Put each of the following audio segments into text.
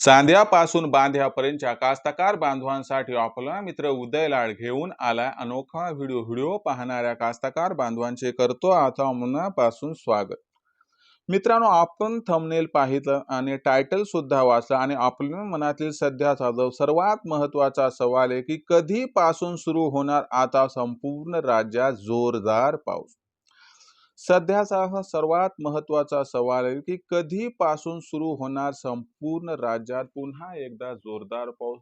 चांद्यापासून बांध्यापर्यंतच्या कास्तकार बांधवांसाठी आपला मित्र उदय लाड घेऊन आलाय अनोखा व्हिडिओ. व्हिडिओ पाहणाऱ्या कास्तकार बांधवांचे करतो आता मनापासून स्वागत. मित्रांनो आपण थंबनेल पाहिलं आणि टायटल सुद्धा वाचलं आणि आपल्या मनातील सध्याचा जो सर्वात महत्त्वाचा सवाल आहे की कधीपासून सुरू होणार आता संपूर्ण राज्यात जोरदार पाऊस? सध्याचा हा सर्वात महत्त्वाचा सवाल आहे की कधीपासून सुरू होणार संपूर्ण राज्यात पुन्हा एकदा जोरदार पाऊस?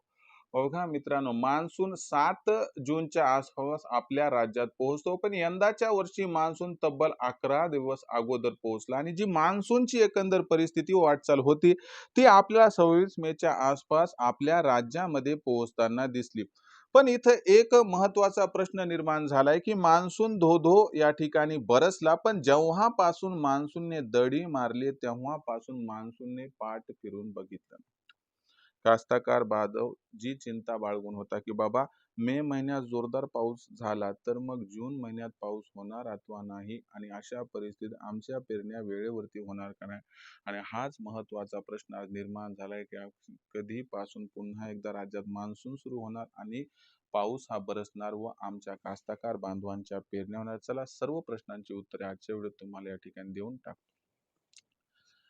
बघा मित्रांनो मान्सून सात जूनच्या आसपास आपल्या राज्यात पोहोचतो पण यंदाच्या वर्षी मान्सून तब्बल अकरा दिवस अगोदर पोहोचला आणि जी मान्सूनची एकंदर परिस्थिती वाटचाल होती ती आपल्याला सव्वीस मेच्या आसपास आपल्या राज्यामध्ये पोहोचताना दिसली. पण इथं एक महत्त्वाचा प्रश्न निर्माण झालाय की मान्सून धोधो या ठिकाणी बरसला पण जेव्हापासून मान्सूनने दडी मारली तेव्हापासून मान्सूनने पाठ फिरून बघितलं. कास्ताकार बाधव जी चिंता बाळगून होता की बाबा मे महिन्यात जोरदार पाऊस झाला तर मग जून महिन्यात पाऊस होणार अथवा नाही? आणि अशा परिस्थितीत आमच्या पेरण्या वेळेवरती होणार का नाही? आणि हाच महत्त्वाचा प्रश्न आज निर्माण झालाय की कधीपासून पुन्हा एकदा राज्यात मान्सून सुरू होणार आणि पाऊस हा बरसणार व आमच्या कास्ताकार बांधवांच्या पेरण्या होणार? चला सर्व प्रश्नांची उत्तरे आजच्या वेळेत तुम्हाला या ठिकाणी देऊन टाकतो.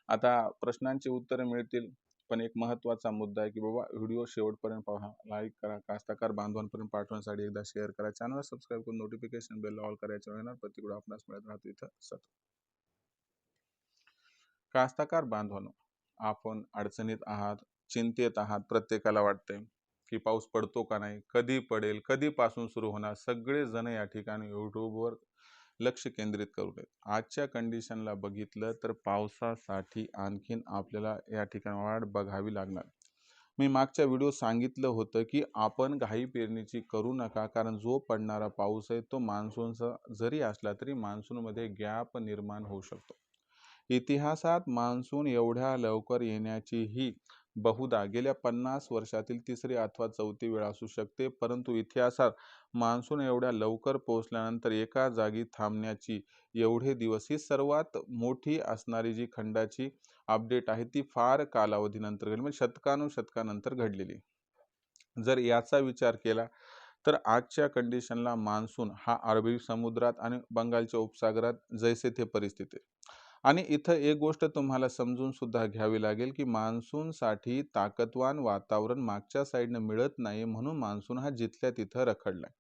आता प्रश्नांची उत्तरे मिळतील. पण एक महत्त्वाचा मुद्दा आहे की बाबा व्हिडिओ शेवटपर्यंत पहा लाईक करा कास्ताकार बांधवांपर्यंत पाठवण्यासाठी एकदा शेअर करा. चॅनल सबस्क्राईब करून नोटिफिकेशन बेल ऑल करायचं येणार प्रत्येक आपणास मिळत राहतो इथं सत कास्ताकार बांधवांनो आपण अडचणीत आहात चिंतेत आहात प्रत्येकाला वाटते की पाऊस पडतो का नाही कधी पडेल कधीपासून सुरू होणार? सगळे जण या ठिकाणी यूट्यूबवर लक्ष केंद्रित करू नये आजच्या कंडिशनला बघितलं तर पावसासाठी आणखीन आपल्याला या ठिकाणी वाढ बघावी लागणार. मी मागच्या व्हिडिओ सांगितलं होतं की आपण घाई पेरणीची करू नका कारण जो पडणारा पाऊस आहे तो मान्सूनचा जरी असला तरी मान्सूनमध्ये गॅप निर्माण होऊ शकतो. इतिहासात मान्सून एवढ्या लवकर येण्याची ही बहुधा. गेल्या पन्नास वर्षातील तिसरी अथवा चौथी वेळ असू शकते परंतु इतिहासात मान्सून एवढ्या लवकर पोहोचल्यानंतर एका जागी थांबण्याची एवढे दिवस ही सर्वात मोठी असणारी जी खंडाची अपडेट आहे ती फार कालावधीनंतर घडली म्हणजे शतकानुशतकानंतर घडलेली. जर याचा विचार केला तर आजच्या कंडिशनला मान्सून हा अरबी समुद्रात आणि बंगालच्या उपसागरात जैसे थे परिस्थिती. आणि इथं एक गोष्ट तुम्हाला समजून सुद्धा घ्यावी लागेल की मान्सूनसाठी ताकदवान वातावरण मागच्या साईडनं मिळत नाही म्हणून मान्सून हा जिथल्या तिथं रखडलाय.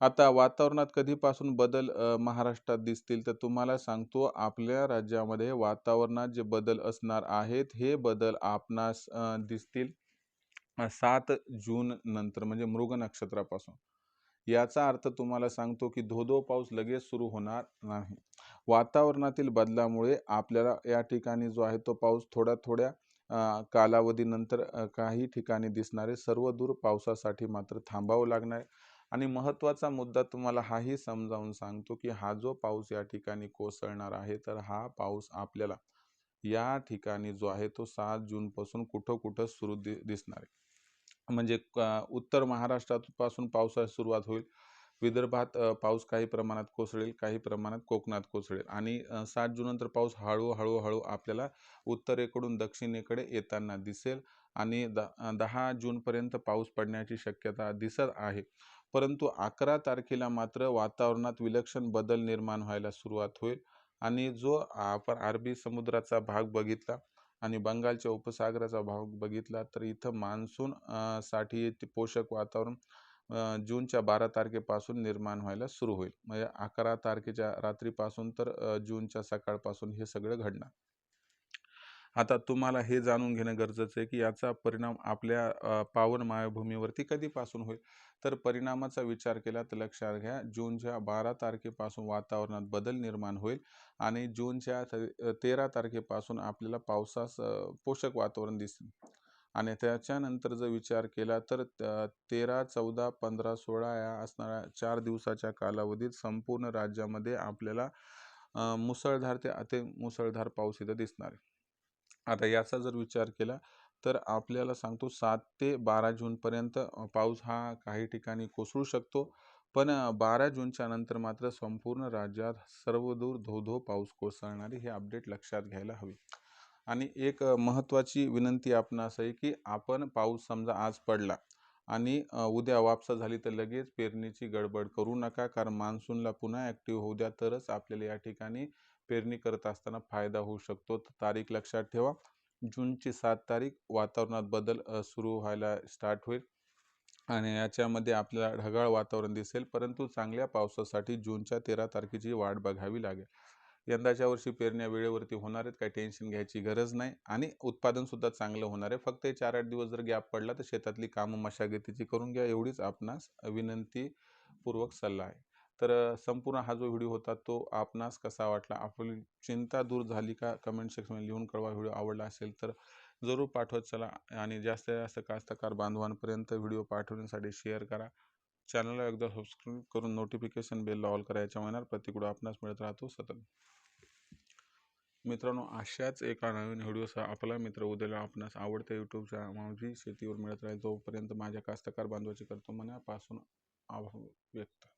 आता वातावरणात कधीपासून बदल महाराष्ट्रात दिसतील तर तुम्हाला सांगतो आपल्या राज्यामध्ये वातावरणात जे बदल असणार आहेत हे बदल आपणास दिसतील सात जून नंतर म्हणजे मृग नक्षत्रापासून. याचा अर्थ तुम्हाला सांगतो की धोधो पाऊस लगेच सुरू होणार नाही. वातावरणातील बदलामुळे आपल्याला या ठिकाणी जो आहे तो पाऊस थोड्या थोड्या कालावधीनंतर काही ठिकाणी दिसणारे सर्व दूर पावसासाठी मात्र थांबावं लागणार. आणि महत्त्वाचा मुद्दा तुम्हाला हाही समजावून सांगतो की हा जो पाऊस या ठिकाणी कोसळणार आहे तर हा पाऊस आपल्याला या ठिकाणी जो आहे तो सात जूनपासून कुठं कुठं सुरू दि दिसणार आहे. म्हणजे उत्तर महाराष्ट्रापासून पावसाची सुरुवात होईल. विदर्भात पाऊस काही प्रमाणात कोसळेल काही प्रमाणात कोकणात कोसळेल आणि सात जूननंतर पाऊस हळूहळू हळू आपल्याला उत्तरेकडून दक्षिणेकडे येताना दिसेल आणि द दहा जूनपर्यंत पाऊस पडण्याची शक्यता दिसत आहे. परंतु अकरा तारखेला मात्र वातावरणात विलक्षण बदल निर्माण व्हायला सुरुवात होईल आणि जो आपण अरबी समुद्राचा भाग बघितला आणि बंगालच्या उपसागराचा भाग बघितला तर इथं मान्सून साठी पोषक वातावरण जूनच्या बारा तारखेपासून निर्माण व्हायला सुरू होईल. म्हणजे अकरा तारखेच्या रात्रीपासून तर जूनच्या सकाळपासून हे सगळं घडणार. आता तुम्हाला हे जाणून घेणं गरजेचं आहे की याचा परिणाम आपल्या पावन मायभूमीवरती कधीपासून होईल? तर परिणामाचा विचार केला तर लक्षात घ्या जूनच्या बारा तारखेपासून वातावरणात बदल निर्माण होईल आणि जूनच्या तेरा तारखेपासून आपल्याला पावसास पोषक वातावरण दिसेल. आणि त्याच्यानंतर जर विचार केला तर तेरा चौदा पंधरा सोळा या असणाऱ्या चार दिवसाच्या कालावधीत संपूर्ण राज्यामध्ये आपल्याला मुसळधार ते अति मुसळधार पाऊस इथं दिसणार आहे. आता याचा जर विचार केला तर आपल्याला सांगतो सात ते बारा जूनपर्यंत पाऊस हा काही ठिकाणी कोसळू शकतो. पण बारा जूनच्या नंतर मात्र संपूर्ण राज्यात सर्वदूर धो धो पाऊस कोसळणारी हे अपडेट लक्षात घ्यायला हवी. आणि एक महत्त्वाची विनंती आपणास आहे की आपण पाऊस समजा आज पडला आणि उद्या वापसा झाली तर लगेच पेरणीची गडबड करू नका कारण मान्सूनला पुन्हा ॲक्टिव्ह होऊ द्या तरच आपल्याला या ठिकाणी पेरणी करत असताना फायदा होऊ शकतो. तर तारीख लक्षात ठेवा. जूनची सात तारीख वातावरणात बदल सुरू व्हायला स्टार्ट होईल. आणि याच्यामध्ये आपल्याला ढगाळ वातावरण दिसेल परंतु चांगल्या पावसासाठी जूनच्या तेरा तारखेची वाट बघावी लागेल. यंदाच्या वर्षी पेरण्या वेळेवरती होणार आहेत काही टेन्शन घ्यायची गरज नाही. आणि उत्पादनसुद्धा चांगलं होणार आहे. फक्त हे चार आठ दिवस जर गॅप पडला तर शेतातली कामं मशागतीची करून घ्या. एवढीच आपणास विनंतीपूर्वक सल्ला आहे. तर संपूर्ण हा जो व्हिडिओ होता तो आपणास कसा वाटला? आपली चिंता दूर झाली का? कमेंट सेक्शनमध्ये लिहून कळवा व्हिडिओ आवडला असेल तर जरूर पाठवत चला आणि जास्तीत जास्त कास्तकार बांधवांपर्यंत व्हिडिओ पाठवण्यासाठी शेअर करा. चॅनलला एकदा सबस्क्राईब करून नोटिफिकेशन बेलला ऑल करा याच्या महिन्यात आपणास मिळत राहतो सतत. मित्रांनो अशाच एका नवीन व्हिडिओसह आपला मित्र उद्याला आपणास आवडत्या यूट्यूबच्या माझी शेतीवर मिळत राहील जोपर्यंत माझ्या कास्तकार बांधवाची करतो मनापासून आभार व्यक्त